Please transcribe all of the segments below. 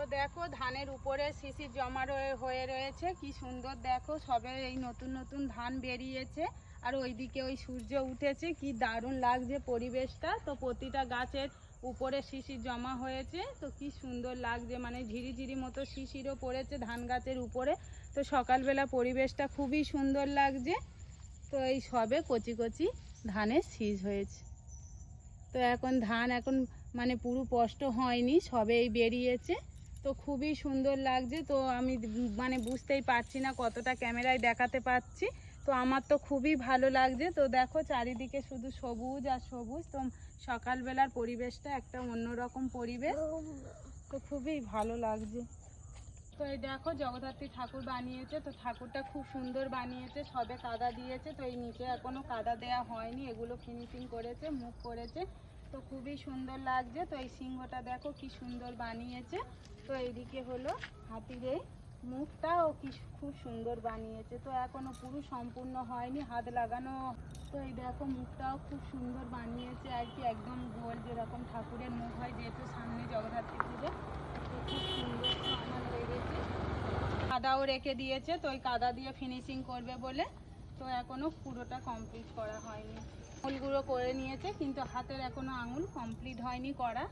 তো দেখো ধানের উপরে শিশির জমা রয়ে, হয়ে রয়েছে। কি সুন্দর দেখো, সবে এই নতুন নতুন ধান বেরিয়েছে। আর ওইদিকে ওই সূর্য উঠেছে, কি দারুণ লাগছে পরিবেশটা। তো প্রতিটা গাছের উপরে শিশির জমা হয়েছে, তো কি সুন্দর লাগছে। মানে ঝিরি ঝিরি মতো শিশিরও পড়েছে ধান গাছের উপরে। তো সকালবেলা পরিবেশটা খুবই সুন্দর লাগছে। তো এই সবে কচি কচি ধানের শীষ হয়েছে। তো এখন ধান এখন মানে পুরো স্পষ্ট হয়নি, সবেই বেরিয়েছে। তো খুবই সুন্দর লাগছে। তো আমি মানে বুঝতেই পারছি না কতটা ক্যামেরায় দেখাতে পাচ্ছি। তো আমার তো খুবই ভালো লাগছে। তো দেখো চারিদিকে শুধু সবুজ আর সবুজ। তো সকালবেলার পরিবেশটা একটা অন্যরকম পরিবেশ। তো খুবই ভালো লাগছে। তো এই দেখো জগদ্ধাত্রী ঠাকুর বানিয়েছে। তো ঠাকুরটা খুব সুন্দর বানিয়েছে, সবে কাদা দিয়েছে। তো এই নিচে এখনও কাদা দেয়া হয়নি। এগুলো ফিনিশিং করেছে, মুখ করেছে। তো খুবই সুন্দর লাগছে। তো এই সিংহটা দেখো কি সুন্দর বানিয়েছে। তো এইদিকে হলো হাতির এই মুখটাও কি খুব সুন্দর বানিয়েছে। তো এখনও পুরো সম্পূর্ণ হয়নি, হাত লাগানো। তো এই দেখো মুখটাও খুব সুন্দর বানিয়েছে আর কি, একদম গোল যেরকম ঠাকুরের মুখ হয়, যেহেতু সামনে জগদ্ধাত্রী পুজো। তো খুব সুন্দর আমার লেগেছে। কাদাও রেখে দিয়েছে, তো ওই কাদা দিয়ে ফিনিশিং করবে বলে। তো এখনও পুরোটা কমপ্লিট করা হয়নি। আঙুলগুলো করে নিয়েছে, কিন্তু হাতের এখনও আঙুল কমপ্লিট হয়নি করা।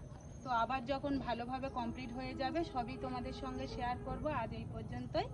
তো আবার যখন ভালোভাবে কমপ্লিট হয়ে যাবে, সবই তোমাদের সঙ্গে শেয়ার করব। আজ এই পর্যন্তই।